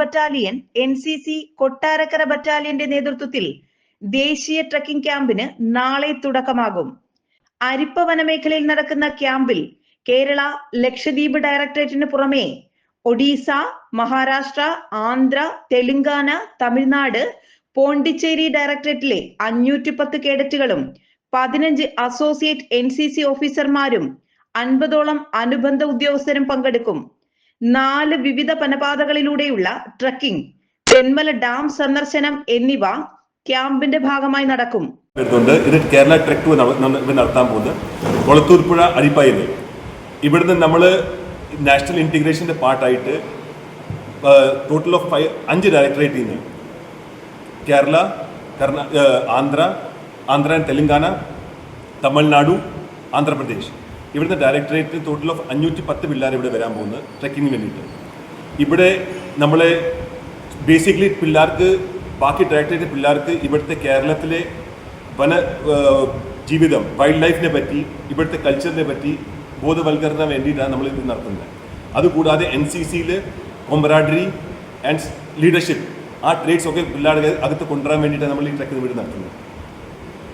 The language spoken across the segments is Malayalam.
Battalion N C C Kottarakkara ബറ്റാലിയന്റെ നേതൃത്വത്തിൽ ദേശീയ ട്രക്കിംഗ് ക്യാമ്പിന് നാളെ തുടക്കമാകും. അരിപ്പ വനമേഖലയിൽ നടക്കുന്ന ക്യാമ്പിൽ കേരള ലക്ഷദ്വീപ് ഡയറക്ടറേറ്റിന് പുറമെ ഒഡീസ മഹാരാഷ്ട്ര ആന്ധ്ര തെലുങ്കാന തമിഴ്നാട് പോണ്ടിച്ചേരി ഡയറക്ടറേറ്റിലെ അഞ്ഞൂറ്റി പത്ത് കേഡറ്റുകളും പതിനഞ്ച് അസോസിയേറ്റ് എൻ സി സി ഓഫീസർമാരും അൻപതോളം അനുബന്ധ ഉദ്യോഗസ്ഥരും പങ്കെടുക്കും. നാല് വിവിധ വനപാതകളിലൂടെയുള്ള ട്രക്കിംഗ് തെന്മല ഡാം സന്ദർശനം എന്നിവ ക്യാമ്പിന്റെ ഭാഗമായി നടക്കും. ഇത് കേരള ട്രക്ക് നടത്താൻ പോകുന്നത്. കൊളത്തൂർപ്പുഴ അരിപ്പായിൽ ഇവിടുന്ന് നമ്മൾ നാഷണൽ ഇന്റിഗ്രേഷന്റെ പാർട്ടായിട്ട് ടോട്ടൽ ഓഫ് ഫൈവ് അഞ്ച് ഡയറക്ടറേറ്റിൽ നിന്ന് കേരള കർണാ ആന്ധ്ര ആന്ധ്ര ആൻഡ് തെലങ്കാന തമിഴ്നാടു ആന്ധ്രാപ്രദേശ്. ഇവിടുത്തെ ഡയറക്ടറേറ്റ് ടോട്ടൽ ഓഫ് അഞ്ഞൂറ്റി പത്ത് പിള്ളേർ ഇവിടെ വരാൻ പോകുന്നത് ട്രെക്കിങ്ങിന് വേണ്ടിയിട്ട്. ഇവിടെ നമ്മളെ ബേസിക്കലി പിള്ളേർക്ക് ബാക്കി ഡയറക്ടറേറ്റ് പിള്ളേർക്ക് ഇവിടുത്തെ കേരളത്തിലെ വന ജീവിതം വൈൽഡ് ലൈഫിനെ പറ്റി ഇവിടുത്തെ കൾച്ചറിനെ പറ്റി ബോധവൽക്കരണം വേണ്ടിയിട്ടാണ് നമ്മൾ ഇത് നടത്തുന്നത്. അതുകൂടാതെ എൻ സി സിയിൽ കൊമ്പറാഡറി ആൻഡ് ലീഡർഷിപ്പ് ആ ട്രേഡ്സ് ഒക്കെ പിള്ളേരുടെ അകത്ത് കൊണ്ടുവരാൻ വേണ്ടിയിട്ടാണ് നമ്മൾ ഈ ട്രക്കിംഗ് വീട് നടത്തുന്നത്.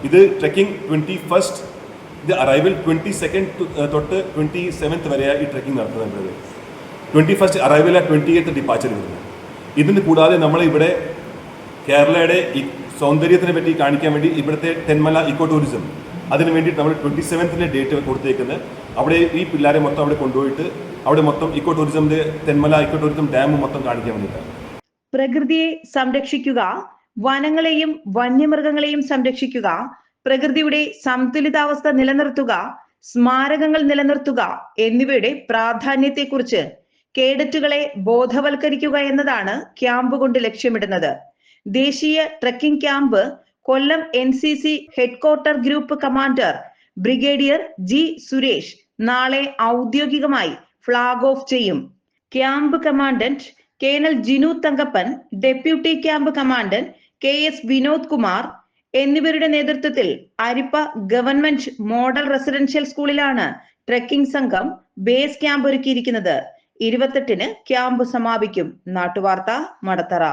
ഇത് ട്രക്കിംഗ് ട്വന്റി ഫസ്റ്റ് ഇത് അറൈവൽ ട്വന്റി സെക്കൻഡ് തൊട്ട് ട്വന്റി സെവൻത്ത് വരെയാണ് ഈ ട്രെക്കിംഗ് നടത്തുന്നത്. ട്വന്റി ഫസ്റ്റ് അറൈവൽ ആ ട്വന്റി എയ്ത്ത് ഡിപ്പാച്ചർ വരുന്നത്. ഇതിന് കൂടാതെ നമ്മൾ ഇവിടെ കേരളയുടെ സൗന്ദര്യത്തിനെ പറ്റി കാണിക്കാൻ വേണ്ടി ഇവിടുത്തെ തെന്മല ഇക്കോ ടൂറിസം അതിന് വേണ്ടിയിട്ട് നമ്മൾ ട്വന്റി സെവൻത്തിന്റെ ഡേറ്റ് കൊടുത്തേക്കുന്നത്. അവിടെ ഈ പിള്ളേരെ മൊത്തം അവിടെ കൊണ്ടുപോയിട്ട് അവിടെ മൊത്തം ഇക്കോ ടൂറിസമിന്റെ തെന്മല ഇക്കോ ടൂറിസം ഡാം മൊത്തം കാണിക്കാൻ വേണ്ടിയിട്ടാണ് പ്രകൃതിയെ സംരക്ഷിക്കുക വനങ്ങളെയും വന്യമൃഗങ്ങളെയും സംരക്ഷിക്കുക പ്രകൃതിയുടെ സന്തുലിതാവസ്ഥ നിലനിർത്തുക സ്മാരകങ്ങൾ നിലനിർത്തുക എന്നിവയുടെ പ്രാധാന്യത്തെക്കുറിച്ച് കേഡറ്റുകളെ ബോധവൽക്കരിക്കുക എന്നതാണ് ക്യാമ്പ് കൊണ്ട് ലക്ഷ്യമിടുന്നത്. ദേശീയ trekking camp Kollam N C C headquarter group commander brigadier G Suresh നാളെ ഔദ്യോഗികമായി ഫ്ളാഗ് ഓഫ് ചെയ്യും. Camp commandant colonel Jinu Thankappan deputy camp commandant K S Vinod Kumar എന്നിവരുടെ നേതൃത്വത്തിൽ അരിപ്പ ഗവൺമെന്റ് മോഡൽ റെസിഡൻഷ്യൽ സ്കൂളിലാണ് ട്രെക്കിംഗ് സംഘം ബേസ് ക്യാമ്പ് ഒരുക്കിയിരിക്കുന്നത്. ഇരുപത്തെട്ടിന് ക്യാമ്പ് സമാപിക്കും. നാട്ടുവാർത്ത മടത്തറ.